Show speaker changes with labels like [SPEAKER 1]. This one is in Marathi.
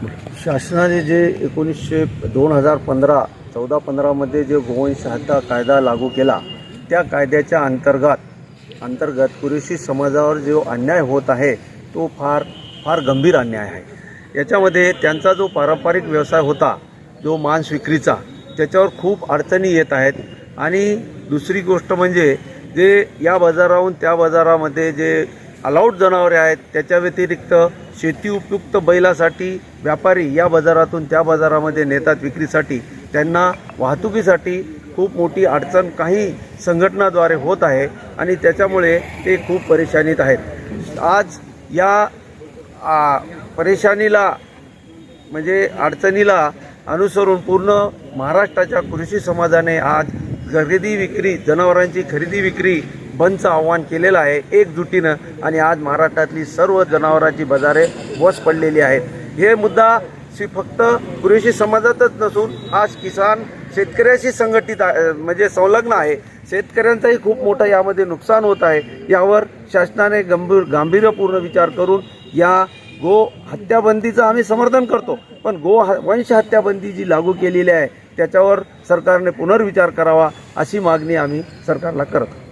[SPEAKER 1] शासनाने जे एकोणीसशे दोन हजार पंधरा चौदा पंधरामध्ये जे गोवंश हत्या कायदा लागू केला त्या कायद्याच्या अंतर्गत अंतर्गत कुरेशी समाजावर जो अन्याय होत आहे तो फार फार गंभीर अन्याय आहे. याच्यामध्ये त्यांचा जो पारंपरिक व्यवसाय होता जो मांस विक्रीचा त्याच्यावर खूप अडचणी येत आहेत. आणि दुसरी गोष्ट म्हणजे जे या बाजाराहून त्या बाजारामध्ये जे अलाउड जनावरे आहेत त्याच्या व्यतिरिक्त शेती उपयुक्त बैलासाठी व्यापारी या बाजारातून त्या बाजारामध्ये नेतात विक्रीसाठी. त्यांना वाहतुकीसाठी खूप मोठी अडचण काही संघटनाद्वारे होत आहे आणि त्याच्यामुळे ते खूप परेशानीत आहेत. आज या परेशानीला म्हणजे अडचणीला अनुसरून पूर्ण महाराष्ट्राच्या कृषी समाजाने आज खरेदी विक्री जनावरांची खरेदी विक्री बंदचं आव्हान केलेलं आहे एकजुटीनं. आणि आज महाराष्ट्रातली सर्व जनावरांची बाजारे वस पडलेली आहेत. हे मुद्दा सी फक्त कृषी समाजातच नसून आज किसान शेतकऱ्याशी संघटित आहे म्हणजे संलग्न आहे. शेतकऱ्यांचाही खूप मोठं यामध्ये नुकसान होत आहे. यावर शासनाने गंभीर गांभीर्यपूर्ण विचार करून या गो हत्याबंदीचं आम्ही समर्थन करतो. पण गो ह वंश हत्याबंदी जी लागू केलेली आहे त्याच्यावर सरकारने पुनर्विचार करावा अशी मागणी आम्ही सरकारला करतो